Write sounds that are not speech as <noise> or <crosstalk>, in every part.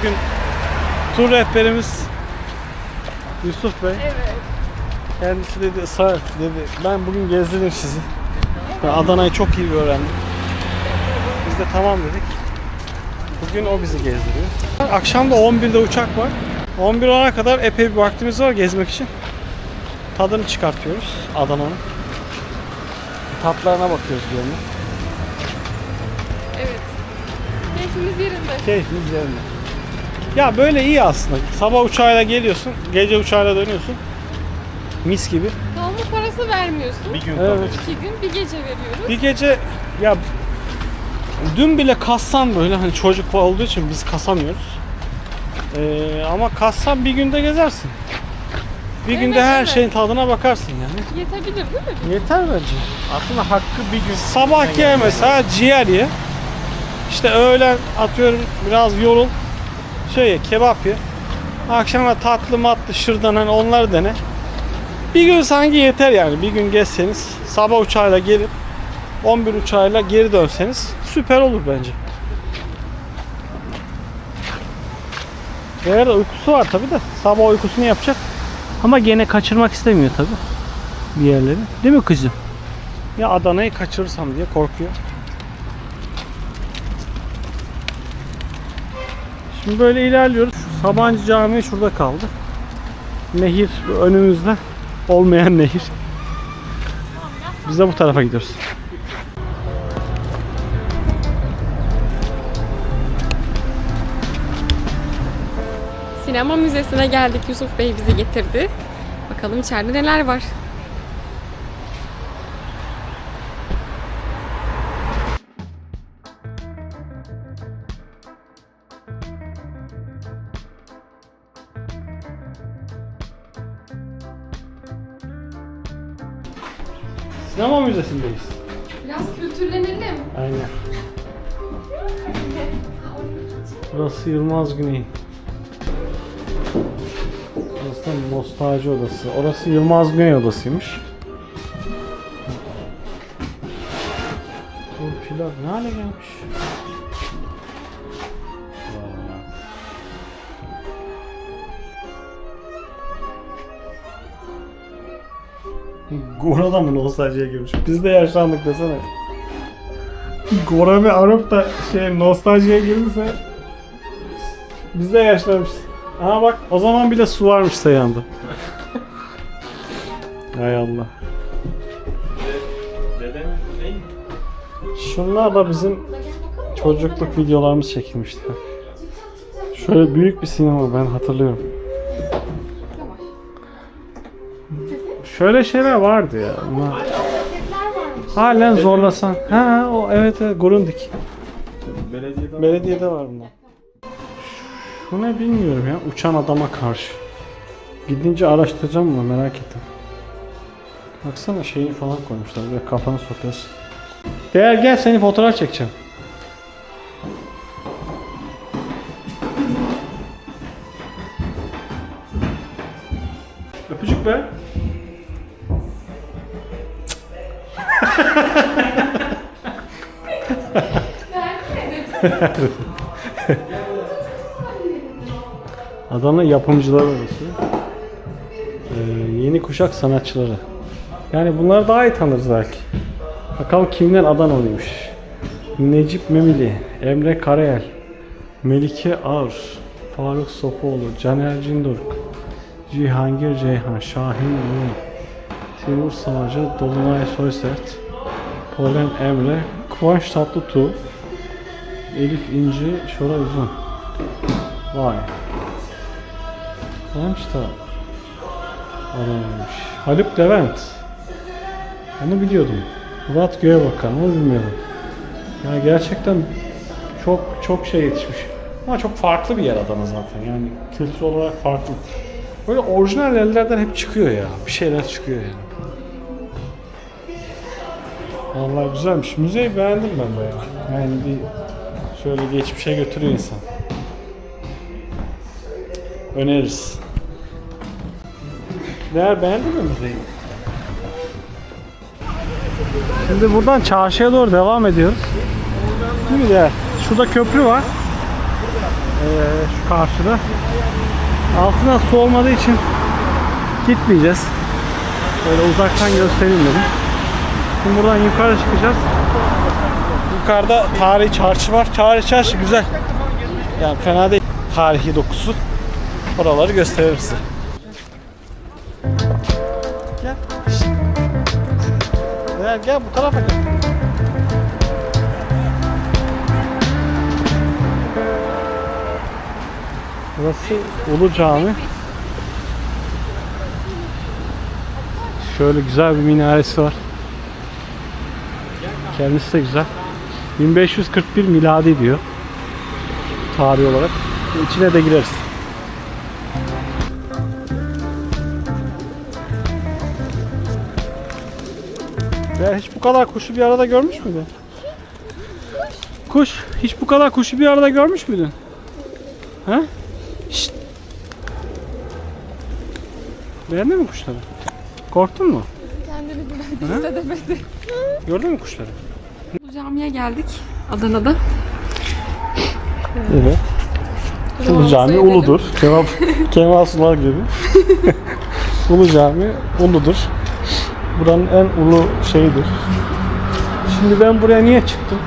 Bugün tur rehberimiz Yusuf Bey. Evet. Kendisi dedi etti, dedi ben bugün gezdiririm sizi. Ben Adana'yı çok iyi öğrendim. Biz de tamam dedik. Bugün o bizi gezdiriyor. Akşam da 11'de uçak var. 11 olana kadar epey bir vaktimiz var gezmek için. Tadını çıkartıyoruz Adana'nın. Tatlarına bakıyoruz diyorum. Evet. Keyfimiz yerinde. Keyfimiz yerinde. Ya böyle iyi aslında. Sabah uçağıyla geliyorsun, gece uçağıyla dönüyorsun. Mis gibi. Kalma parası vermiyorsun. Bir gün Evet. İki gün bir gece veriyoruz. Bir gece ya dün bile kassan böyle hani çocuk olduğu için biz kasamıyoruz. Ee, ama kassan bir günde gezersin. Bir Evet, günde her evet. şeyin tadına bakarsın yani. Yetebilir değil mi? Yeter bence. Aslında hakkı bir gün. Sabah ye mesela ciğer ye. İşte öğlen atıyorum biraz yorul. Ye, kebap ye. Akşama tatlı matlı şırdan hani onları dene. Bir gün sanki yeter yani. Bir gün gezseniz sabah uçağıyla gelip 11 uçağıyla geri dönseniz süper olur bence. Eğer uykusu var tabi de sabah uykusunu yapacak. Ama gene kaçırmak istemiyor tabi bir yerleri. Değil mi kızım? Ya Adana'yı kaçırırsam diye korkuyor. Şimdi böyle ilerliyoruz. Sabancı Camii şurada kaldı. Nehir önümüzde. Olmayan nehir. Biz de bu tarafa gidiyoruz. Sinema müzesine geldik. Yusuf Bey bizi getirdi. Bakalım içeride neler var. Müzesindeyiz. Biraz kültürlenelim. Aynen. Burası Yılmaz Güney. Burası da nostalji odası. Orası Yılmaz Güney odasıymış. Bu pilav ne hale gelmiş? Gora da mı nostaljiye girmiş? Biz de yaşlandık desene. Gora ve Arap da şey nostaljiye girdiyse biz de yaşlanmışız. Aha bak o zaman bile su varmış sayanda. Hay Allah. Şunlar da bizim çocukluk videolarımız çekilmişti. Şöyle büyük bir sinema ben hatırlıyorum. Şöyle şeyler vardı ya. Bunlar... Halen zorlasan. Ha o evet evet Grundig. Belediyeden Belediyede var bunlar. Şu ne bilmiyorum ya. Uçan adama karşı. Gidince araştıracağım bunu merak ettim. Baksana şeyini falan koymuşlar. Böyle kafanı sokuyorsun. Değer gel seni fotoğraf çekeceğim. Öpücük be. <laughs> Adana yapımcıları arası. Ee, yeni kuşak sanatçıları. Yani bunları daha iyi tanırız belki. Bakalım kimler Adanalıymış. Necip Memili, Emre Karayel, Melike Ağır, Faruk Sofuoğlu, Caner Cindoruk, Cihangir Ceyhan, Şahin Ulu, Timur Savcı, Dolunay Soysert, Polen Emre, Kıvanç Tatlıtuğ, Elif İnci, Şora Uzun. Vay. Neymiş da adammış. Haluk Levent. Onu biliyordum. Murat Göğebakan. Onu bilmiyordum. Yani gerçekten çok çok şey yetişmiş. Ama çok farklı bir yer Adana zaten. Yani kültür olarak farklı. Böyle orijinal ellerden hep çıkıyor ya. Bir şeyler çıkıyor yani. Vallahi güzelmiş. Müzeyi beğendim ben bayağı. Yani bir şöyle geçmişe götürüyor insan. Öneririz. Değer beğendin mi müzeyi? Şimdi buradan çarşıya doğru devam ediyoruz. Değil mi Değer? Şurada köprü var. Ee, şu karşıda. Altına su olmadığı için gitmeyeceğiz. Böyle uzaktan göstereyim dedim. Şimdi buradan yukarı çıkacağız. Yukarıda tarihi çarşı var. Tarihi çarşı güzel. Yani fena değil. Tarihi dokusu. Oraları gösterir size. Gel. Gel gel bu tarafa gel. Burası Ulu Cami. Şöyle güzel bir minaresi var. Kendisi de güzel. 1541 miladi diyor. Tarih olarak. İçine de gireriz. Ya hiç bu kadar kuşu bir arada görmüş müydün? Kuş. Hiç bu kadar kuşu bir arada görmüş müydün? Ha? Şşt. Beğendin mi kuşları? Korktun mu? Kendini güvende hissedemedi. Gördün mü kuşları? Camiye geldik Adana'da. Evet. Ulu Cami uludur. Kemal, <laughs> Kemal Sunal gibi. <laughs> Ulu Cami uludur. Buranın en ulu şeyidir. Şimdi ben buraya niye çıktım?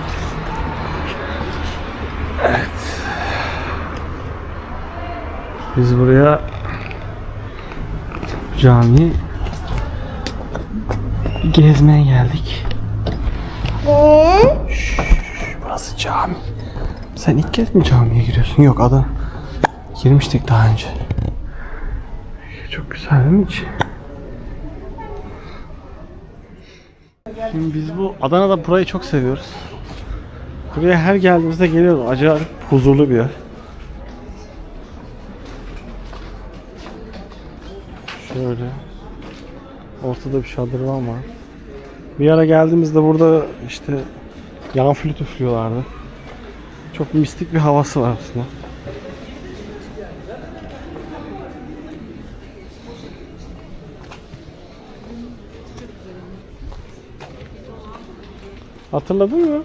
Evet. Biz buraya cami gezmeye geldik. Burası cami. Sen ilk kez mi camiye giriyorsun? Yok adam. Girmiştik daha önce. Çok güzel değil mi içi? Şimdi biz bu Adana'da burayı çok seviyoruz. Buraya her geldiğimizde geliyoruz. Acayip huzurlu bir yer. Şöyle. Ortada bir şadırvan var. Bir ara geldiğimizde burada işte yan flüt üflüyorlardı. Çok mistik bir havası var aslında. Hatırladın mı?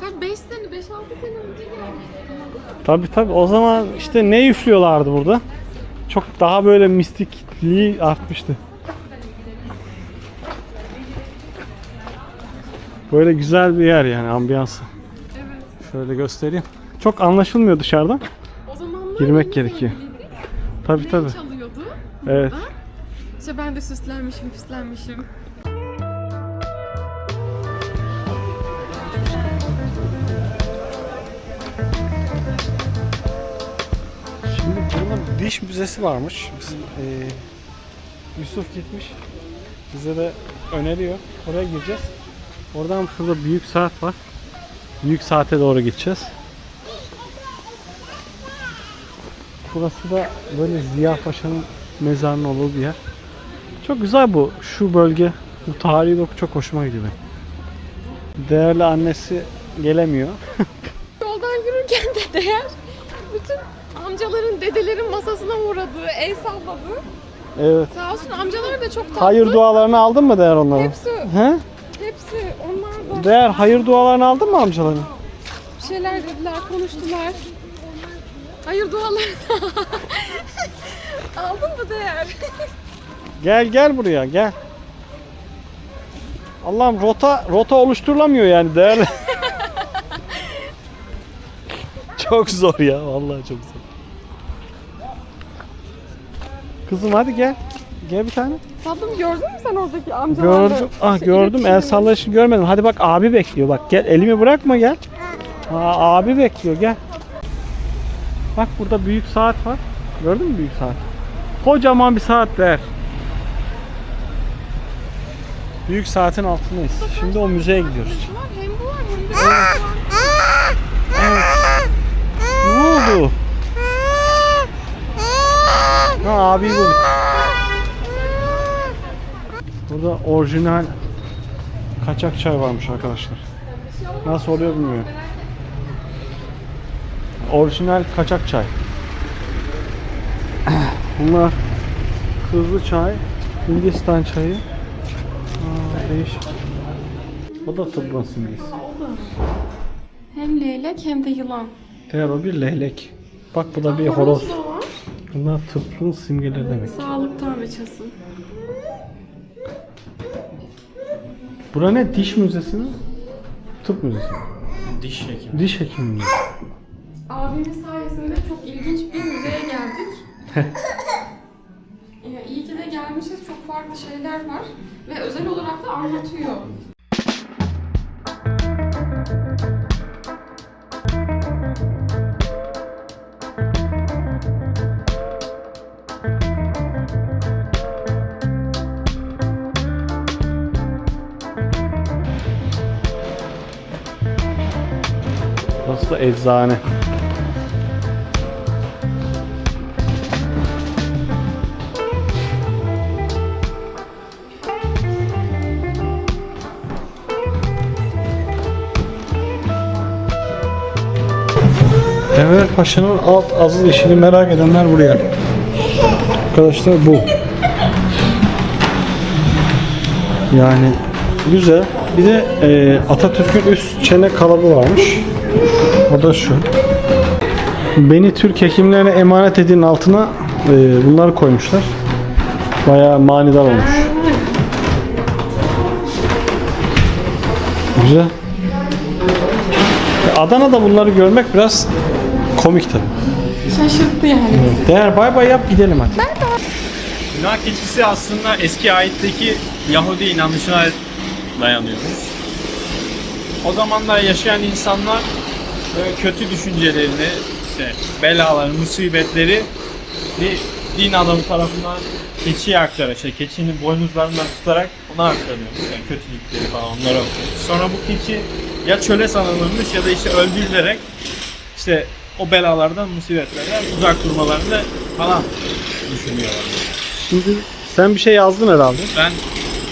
Sen 5 sene, 5-6 sene önce gelmiştin. Tabi tabi o zaman işte ne üflüyorlardı burada? Çok daha böyle mistikliği artmıştı. Böyle güzel bir yer yani ambiyansı. Evet. Şöyle göstereyim. Çok anlaşılmıyor dışarıdan. O zamanlar Girmek gerekiyor. sevgiliydik. Tabi tabi. Ney çalıyordu? Evet. İşte ben de süslenmişim, süslenmişim. Şimdi burada diş müzesi varmış. Bizim eee, Yusuf gitmiş. Bize de öneriyor. Oraya gireceğiz. Oradan şurada büyük saat var. Büyük saate doğru gideceğiz. Burası da böyle Ziya Paşa'nın mezarının olduğu bir yer. Çok güzel bu. Şu bölge. Bu tarihi doku çok hoşuma gidiyor benim. Değerli annesi gelemiyor. <laughs> Yoldan yürürken de değer bütün amcaların, dedelerin masasına uğradı, el salladı. Evet. Sağ olsun amcalar da çok tatlı. Hayır dualarını aldın mı Değer onların? Hepsi, He? Değer hayır dualarını aldın mı amcaların? bir şeyler dediler, konuştular. Hayır dualar. <laughs> Aldın mı değer? Gel gel buraya gel. Allah'ım rota rota oluşturulamıyor yani değerli. <laughs> çok zor ya vallahi çok zor. Kızım hadi gel. Gel bir tane. Tatlım gördün mü sen oradaki amcalarla? Gördüm. Ah şey, gördüm. El sallayışını görmedim. Hadi bak abi bekliyor. Bak gel elimi bırakma gel. Aa, abi bekliyor gel. Bak burada büyük saat var. Gördün mü büyük saat? Kocaman bir saat der. Büyük saatin altındayız. Şimdi o müzeye gidiyoruz. Hem bu var hem de bu var. Evet. Ne oldu? Ha abi bu. Burada orijinal kaçak çay varmış arkadaşlar. Nasıl oluyor bilmiyorum. Orijinal kaçak çay. Bunlar kızlı çay, Hindistan çayı. Aa, değişik. O da tıbbın simgesi. He Hem leylek hem de yılan. Değer o bir leylek. Bak bu da bir horoz. Bunlar tıbbın simgeleri demek. Sağlık tanrıçası. Bura ne? Diş müzesi mi? Tıp müzesi. mi? Diş hekimi. Diş hekimi müzesi. Abimin sayesinde çok ilginç bir müzeye geldik. <laughs> ya, iyi ki de gelmişiz. Çok farklı şeyler var. Ve özel olarak da anlatıyor. Burası eczane. Enver Paşa'nın alt azıl işini merak edenler buraya. Arkadaşlar bu. Yani güzel. Bir de e, Atatürk'ün üst çene kalıbı varmış. O da şu. Beni Türk hekimlerine emanet edin altına e, bunları koymuşlar. Bayağı manidar olmuş. Güzel. Adana'da bunları görmek biraz komik tabii. Şaşırttı yani. Değer bay bay yap gidelim hadi. Günah keçisi aslında eski ayetteki Yahudi inanışına dayanıyormuş. O zamanlar yaşayan insanlar böyle kötü düşüncelerini, işte belaları, musibetleri bir din adamı tarafından keçiye aktarıyor. İşte keçinin boynuzlarından tutarak ona aktarıyormuş. Yani kötülükleri falan onlara. Sonra bu keçi ya çöle sanılırmış ya da işte öldürülerek işte o belalardan, musibetlerden uzak durmalarını falan düşünüyorlar. Şimdi sen bir şey yazdın herhalde. Ben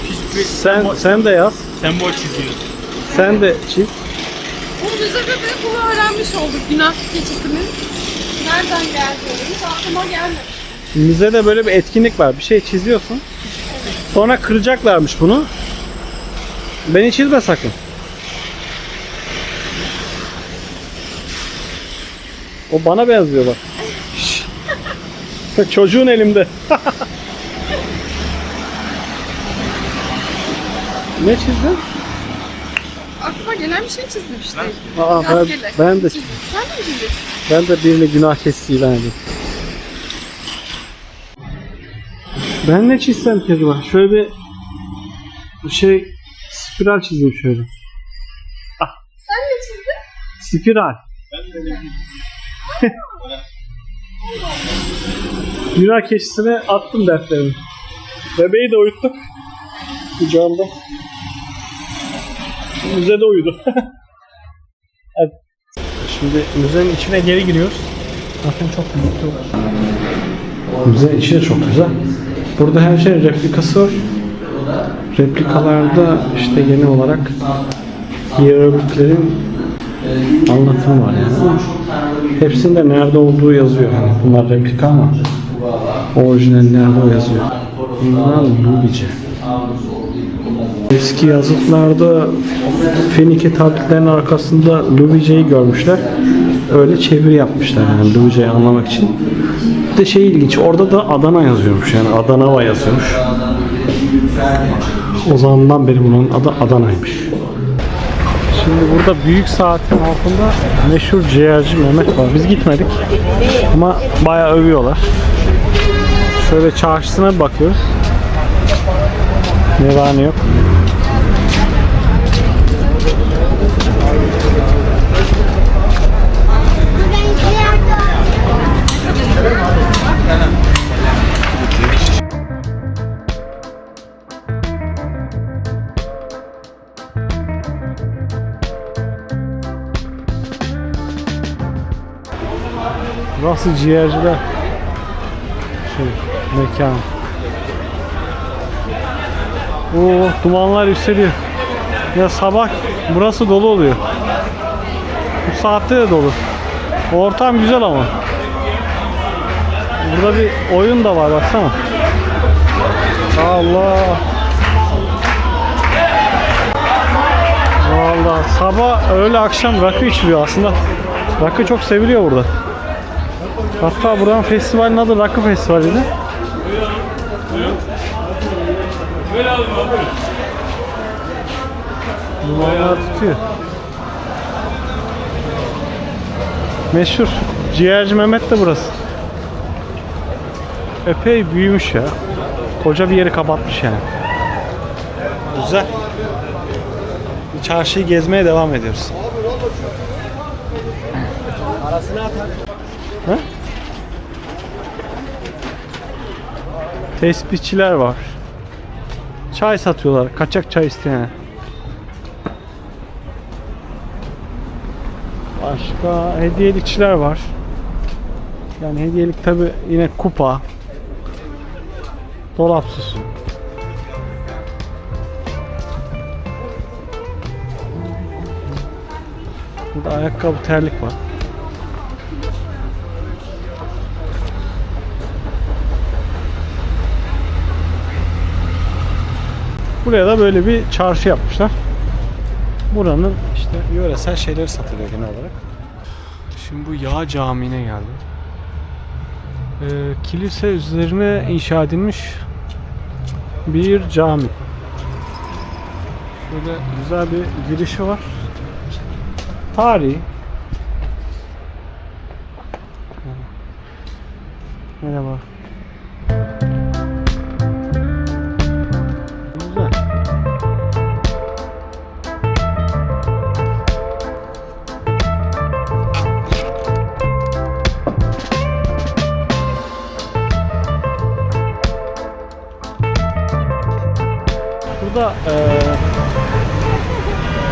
küçük bir Sen sembol, sen de yaz. sembol çiziyorum. Sen de çiz. Bu müzede de bunu öğrenmiş olduk. Günah keçisinin nereden geldiğini aklıma gelmedi. Müzede böyle bir etkinlik var. Bir şey çiziyorsun. Sonra kıracaklarmış bunu. Beni çizme sakın. O bana benziyor bak. Çocuğun elimde. <laughs> ne çizdin? Gelen bir şey çizdim işte. Aa, ben, ben de Çizdim. Sen de mi çizeceksin? ben de birine günah keçisi ilan edeyim. Ben ne çizsem ki acaba? Şöyle bir bir şey spiral çizeyim şöyle. Sen ne çizdin? Spiral. Günah keçisine attım dertlerimi. Bebeği de uyuttuk. Kucağımda. Müzede uyudu. <laughs> Hadi. Şimdi müzenin içine geri giriyoruz. Zaten çok büyük bir Müzenin içi de çok güzel. Burada her şey replikası var. Replikalarda işte genel olarak hierogliflerin anlatımı var yani. Hepsinde nerede olduğu yazıyor. Yani bunlar replika ama orijinal nerede o yazıyor. Bunlar Lubice. Eski yazıtlarda Fenike tabletlerinin arkasında Lubice'yi görmüşler. Öyle çeviri yapmışlar yani Lubice'yi anlamak için. Bir de şey ilginç orada da Adana yazıyormuş yani Adanava yazıyormuş. O zamandan beri bunun adı Adana'ymış. Şimdi burada büyük saatin altında meşhur ciğerci Mehmet var. Biz gitmedik ama bayağı övüyorlar. Şöyle çarşısına bakıyoruz. Ne var ne yok. Burası. Şey, mekan. Oo, dumanlar yükseliyor. Ya sabah burası dolu oluyor. Bu saatte de dolu. Ortam güzel ama. Burada bir oyun da var baksana. Allah. Allah. Sabah, öğle, akşam rakı içiliyor aslında. Rakı çok seviliyor burada. Hatta buranın festivalin adı Rakı Festivali'di. Dumanlar tutuyor. Meşhur. Ciğerci Mehmet de burası. Epey büyümüş ya. Koca bir yeri kapatmış yani. Güzel. Çarşıyı gezmeye devam ediyoruz. He? Tespihçiler var. Çay satıyorlar. Kaçak çay isteyen. Başka hediyelikçiler var. Yani hediyelik tabi yine kupa. Dolap süsü. Burada ayakkabı terlik var. Buraya da böyle bir çarşı yapmışlar. Buranın işte yöresel şeyleri satılıyor genel olarak. Şimdi bu yağ camiine geldim. Ee, kilise üzerine inşa edilmiş bir cami. Şöyle güzel bir girişi var. Tarihi. Merhaba.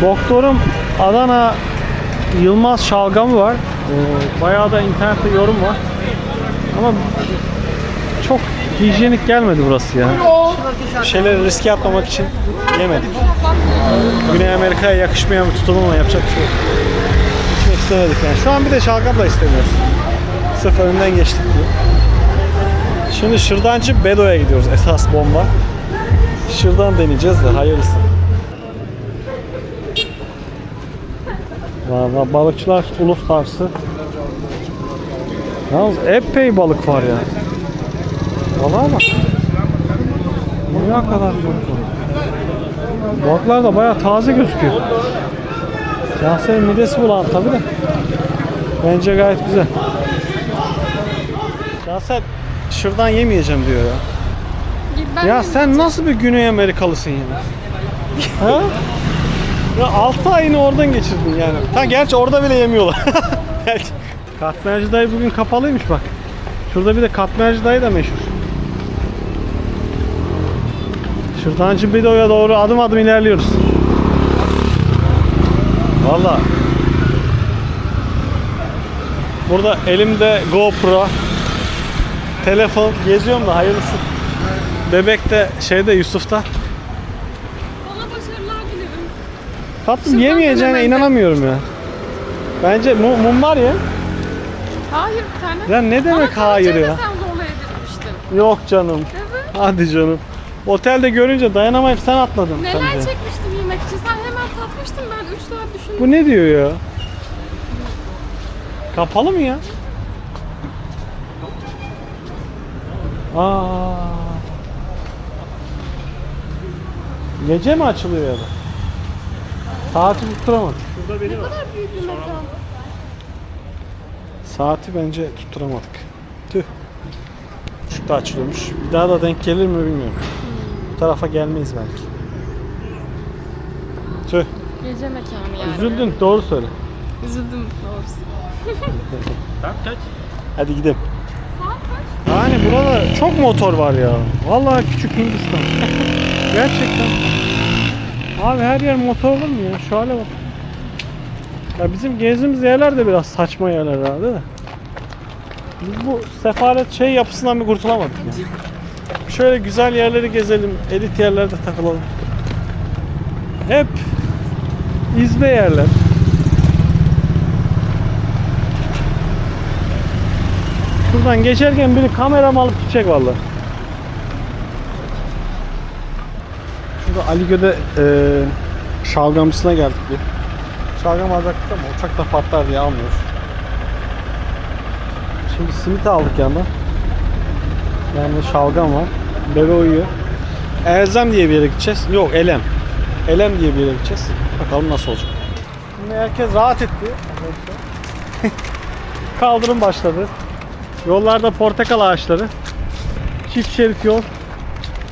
Doktorum Adana Yılmaz şalgamı var. Eee, bayağı da internette yorum var. Ama çok hijyenik gelmedi burası ya. Bir şeyleri riske atmamak için yemedik. Güney Amerika'ya yakışmayan bir tutum ama yapacak bir şey yok. İçmek istemedik yani. Şu an bir de şalgam da istemiyoruz. Sırf önünden geçtik diye. Şimdi şırdancı Bedo'ya gidiyoruz esas bomba. Şırdan deneyeceğiz de hayırlısı. Valla balıkçılar uluslararası. Yalnız epey balık var ya. Valla bak. Ne kadar balık var. Balıklar da bayağı taze gözüküyor. Yasemin midesi bulan tabi de. Bence gayet güzel. Yasemin şırdan yemeyeceğim diyor ya. Ben Ya sen nasıl bir Güney Amerikalısın ya? <laughs> ha? Ya 6 ayını oradan geçirdin yani. Ha gerçi orada bile yemiyorlar. <laughs> Belki. Katmerci dayı bugün kapalıymış bak. Şurada bir de katmerci dayı da meşhur. Şırdancı Bido'ya doğru adım adım ilerliyoruz. Valla. Burada elimde GoPro. Telefon geziyorum da hayırlısı. Bebek de şeyde Yusuf'ta. Tatlım Şuradan yemeyeceğine hemen de- inanamıyorum ya. Bence mu- mum var ya. Hayır bir tane. Ya ne demek Bana hayır ya? sen zorla. Yok canım. Evet. Hadi canım. Otelde görünce dayanamayıp sen atladın. Neler bence. çekmiştim yemek için. Sen hemen tatmıştın ben 3 saat düşündüm. Bu ne diyor ya? Kapalı mı ya? Aa. Gece mi açılıyor ya da? Saati tutturamadık. Ne kadar büyük bir mekan. Saati bence tutturamadık. Tüh. Işık da açılıyormuş. Bir daha da denk gelir mi bilmiyorum. Bu tarafa gelmeyiz belki. Tüh. Gece mekanı yani. Üzüldün. Doğru söyle. Üzüldüm doğrusu. <laughs> Hadi gidelim. Yani burada çok motor var ya. Vallahi küçük Hindistan. <laughs> Gerçekten. Abi her yer motor olur mu ya? Şu hale bak. Ya bizim gezdiğimiz yerler de biraz saçma yerler herhalde de. Biz bu sefalet şey yapısından bir kurtulamadık ya. Şöyle güzel yerleri gezelim, elit yerlerde takılalım. Hep izbe yerler. Şuradan geçerken biri kameramı alıp gidecek valla. Şurada Ali Göde e, şalgamcısına geldik bir. Şalgam alacaktık ama uçakta patlar diye almıyoruz. Şimdi simit aldık yandan. Yanında şalgam var. Bebe uyuyor. Elzem diye bir yere gideceğiz. Yok Elem. Elem diye bir yere gideceğiz. Bakalım nasıl olacak. Şimdi herkes rahat etti. <laughs> Kaldırım başladı. Yollarda portakal ağaçları. Çift şerit yol.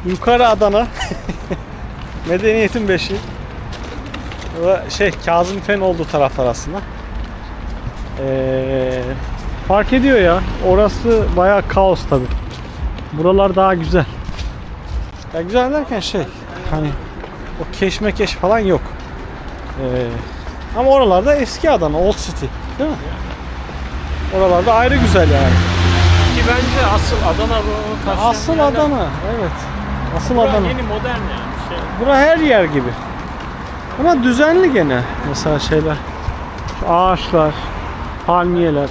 Yukarı Adana. <laughs> Medeniyetin beşi. Şey Kazım Fen olduğu taraflar aslında. Ee, fark ediyor ya. Orası bayağı kaos tabi. Buralar daha güzel. Ya güzel derken şey hani o keşmekeş falan yok. Ee, ama oralarda eski Adana, Old City değil mi? Oralarda ayrı güzel yani. Ki bence asıl Adana taşıyan Asıl yerler- Adana, evet. Asıl Bura Adana. yeni modern yani. Bura her yer gibi. Ama düzenli gene. Mesela şeyler. Şu ağaçlar, palmiyeler.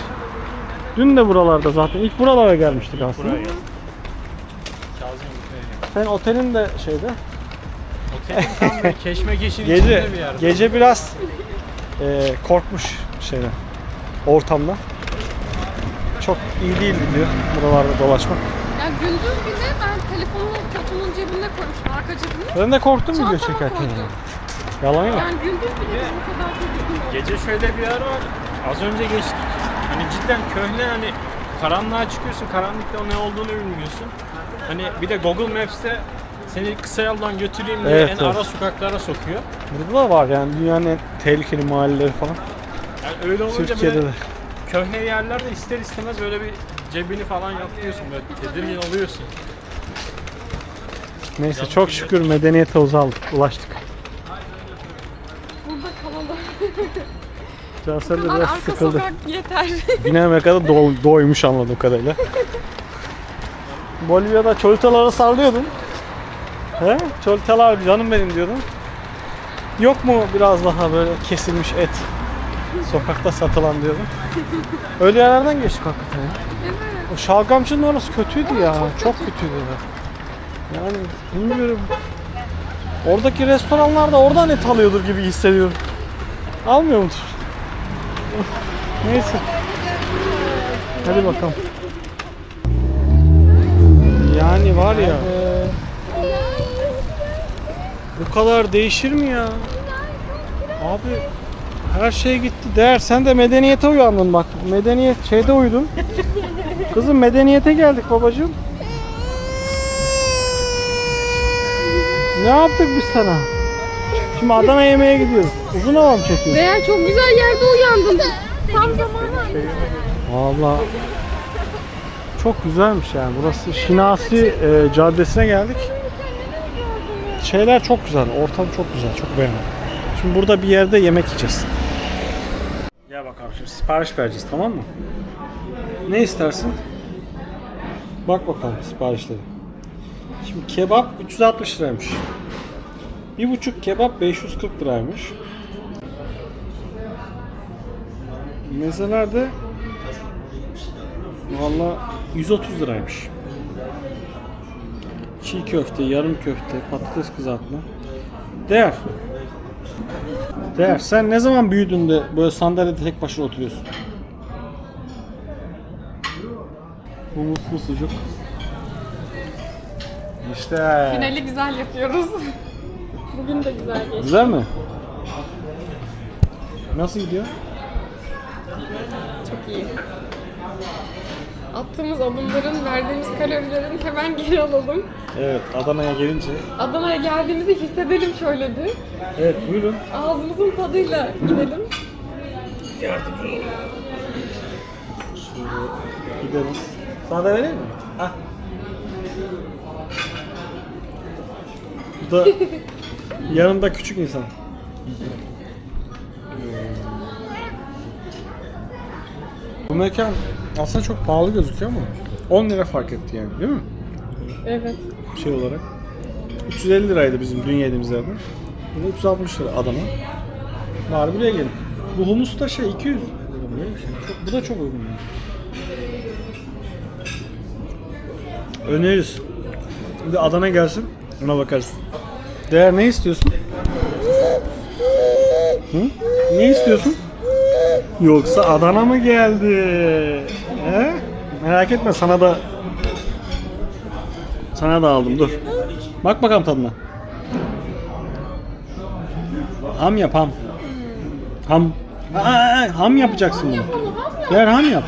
Dün de buralarda zaten. ilk buralara gelmiştik aslında. buraya gel. Ben otelin de şeyde. Otelin tam böyle <laughs> keşmekeşin Gece içinde bir yer. gece biraz e, korkmuş şeyden. Ortamdan. Çok iyi değildi diyor buralarda dolaşmak. Ya gündüz bile ben cebine. Ben de korktum video Çantama çekerken. koydum. yani. Yalan yok. Yani gündüz bile bizim kadar tedirgin Gece şöyle bir yer var. Az önce geçtik. Hani cidden köhne hani karanlığa çıkıyorsun. Karanlıkta ne olduğunu bilmiyorsun. Hani bir de Google Maps'te seni kısa yoldan götüreyim diye Evet, en evet. ara sokaklara sokuyor. Burada da var yani dünyanın en tehlikeli mahalleleri falan. Yani öyle olunca Türkiye'de böyle de. köhne yerlerde ister istemez böyle bir cebini falan yapıyorsun. Böyle tedirgin oluyorsun. Neyse çok şükür medeniyete uzaldık, ulaştık. Burada kalalım. <laughs> Cansel de Kadar biraz arka sıkıldı. sokak yeter. <laughs> Kadar do- doymuş anladığım kadarıyla. Bolivya'da çolitaları sallıyordun. He? Çolitalar canım benim diyordun. Yok mu biraz daha böyle kesilmiş et sokakta satılan diyordun. Öyle yerlerden geçtik hakikaten ya. O şalgamcının orası kötüydü ya. Çok, kötüydü. Yani bilmiyorum. Oradaki restoranlar da oradan et alıyordur gibi hissediyorum. Almıyor mudur? Neyse. Hadi bakalım. Yani var ya. Bu kadar değişir mi ya? Abi her şey gitti. Değer sen de medeniyete uyandın bak. Medeniyet şeyde uyudun. Kızım medeniyete geldik babacığım. Ne yaptık biz sana? Şimdi Adana yemeğe gidiyoruz. Uzun hava mı çekiyorsun? Değer çok güzel yerde uyandın. Tam zamanı. Valla çok güzelmiş yani. Burası Şinasi e, Caddesi'ne geldik. Şeyler çok güzel. Ortam çok güzel. Çok beğendim. Şimdi burada bir yerde yemek yiyeceğiz. Gel bakalım şimdi sipariş vereceğiz tamam mı? Ne istersin? Bak bakalım siparişleri. Şimdi kebap 360 liraymış. Bir buçuk kebap 540 liraymış. Mezeler de Valla 130 liraymış. Çiğ köfte, yarım köfte, patates kızartma. Değer. Değer. Sen ne zaman büyüdün de böyle sandalyede tek başına oturuyorsun? Humuslu sucuk. İşte. Finali güzel yapıyoruz. Bugün de güzel geçti. Güzel mi? Nasıl gidiyor? Çok iyi. Attığımız adımların, verdiğimiz kalorilerin hemen geri alalım. Evet, Adana'ya gelince. Adana'ya geldiğimizi hissedelim şöyle bir. Evet, buyurun. Ağzımızın tadıyla gidelim. Gideriz. Sana da vereyim mi? Hah. Da yanında küçük insan. Bu mekan aslında çok pahalı gözüküyor ama 10 lira fark etti yani değil mi? Evet. Şey olarak. 350 liraydı bizim dün yediğimiz yerde. Burada 360 lira Adana. Bari buraya gelin. Bu humus da şey 200 lira mı? Böyle bir şey. Çok, bu da çok uygun. yani. Öneririz. Bir de Adana gelsin. Ona bakarız. Değer ne istiyorsun? Hı? Ne istiyorsun? Yoksa Adana mı geldi? He? Merak etme sana da sana da aldım dur. Bak bakalım tadına. Ham yap ham. Ham. Aa, aa, ham yapacaksın bunu. Gel ham yap.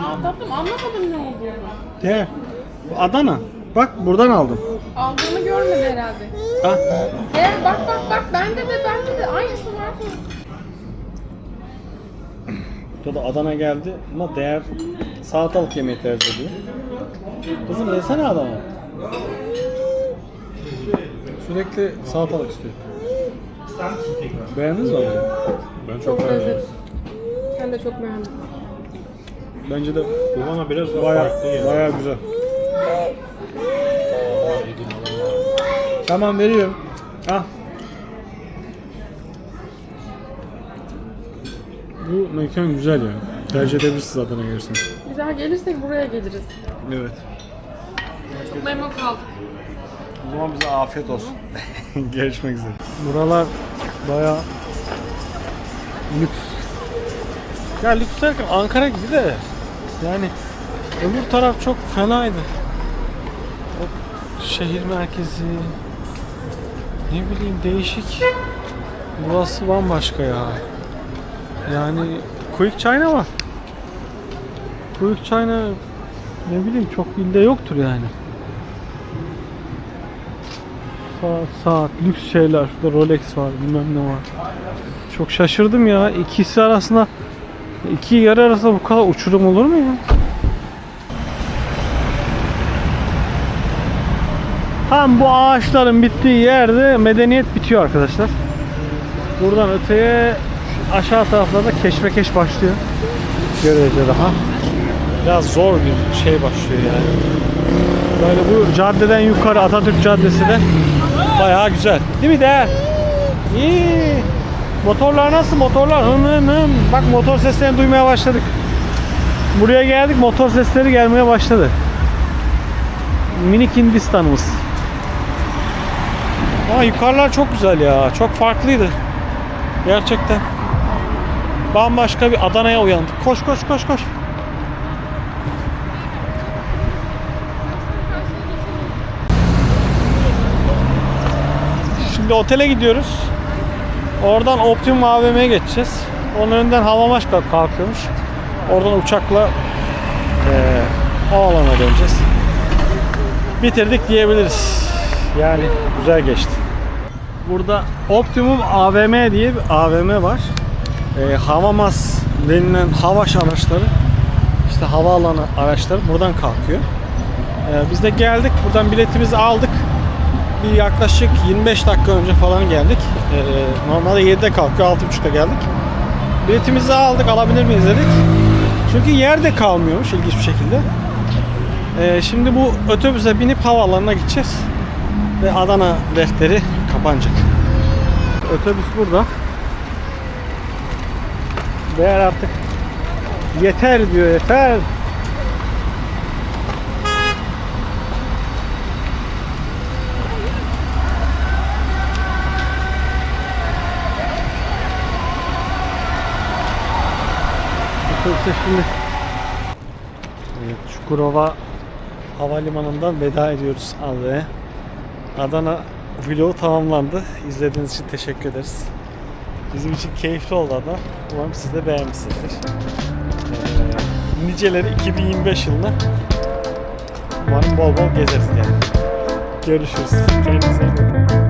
Aa tatlım anlamadım ne olduğunu. Bu Adana. Bak buradan aldım. Aldığını görmedi herhalde. Ha. Gel bak bak bak bende de bende de aynısı var. Burada da Adana geldi ama değer salatalık yemeği tercih ediyor. Kızım yesene Adana. Sürekli salatalık istiyor. Beğendiniz mi abi? Ben Çok lezzetli. Ben de çok beğendim. Bence de Bu bana biraz daha baya farklı geldi. baya güzel. Tamam veriyorum. Ah. Bu mekan güzel ya. Tercih edebilirsiniz Adana gelirsiniz. Bir daha gelirsek buraya geliriz. Evet. Çok memnun kaldık. O zaman bize afiyet olsun. <laughs> Görüşmek üzere. Buralar baya lüks. Ya lüks derken Ankara gibi de yani öbür taraf çok fenaydı. O şehir merkezi ne bileyim değişik. Burası bambaşka ya. Yani Quick China var. Quick China ne bileyim çok ilde yoktur yani. Saat, saat, lüks şeyler. Şurada Rolex var, bilmem ne var. Çok şaşırdım ya. İkisi arasında iki yer arasında bu kadar uçurum olur mu ya? Tam bu ağaçların bittiği yerde medeniyet bitiyor arkadaşlar. Buradan öteye aşağı taraflarda keşmekeş başlıyor. Görece daha. Biraz zor bir şey başlıyor yani. Böyle bu caddeden yukarı Atatürk Caddesi de bayağı güzel. Değil mi de? İyi. Motorlar nasıl? Motorlar hım hım hım. Bak motor seslerini duymaya başladık. Buraya geldik motor sesleri gelmeye başladı. Minik Hindistan'ımız. Ama yukarılar çok güzel ya. Çok farklıydı. Gerçekten. Bambaşka bir Adana'ya uyandık. Koş koş koş koş. Şimdi otele gidiyoruz. Oradan Optimum AVM'ye geçeceğiz. Onun önünden Havamaş kalk- kalkıyormuş. Oradan uçakla eee havaalanına döneceğiz. Bitirdik diyebiliriz. Yani güzel geçti. Burada Optimum AVM diye bir AVM var. Eee Havamas denilen havaş araçları işte havaalanı araçları buradan kalkıyor. Eee biz de geldik. Buradan biletimizi aldık bir yaklaşık 25 dakika önce falan geldik. Ee, normalde 7'de kalkıyor, 6.30'da geldik. Biletimizi aldık, alabilir miyiz dedik. Çünkü yerde kalmıyormuş ilginç bir şekilde. Ee, şimdi bu otobüse binip havaalanına gideceğiz. Ve Adana defteri kapanacak. Otobüs burada. Değer artık yeter diyor yeter. Otobüse şimdi evet, Çukurova Havalimanı'ndan veda ediyoruz Adana'ya. Adana vlogu tamamlandı. İzlediğiniz için teşekkür ederiz. Bizim için keyifli oldu Adana. Umarım siz de beğenmişsinizdir. Ee, niceleri 2025 yılında umarım bol bol gezeriz yani. Görüşürüz. Kendinize iyi bakın.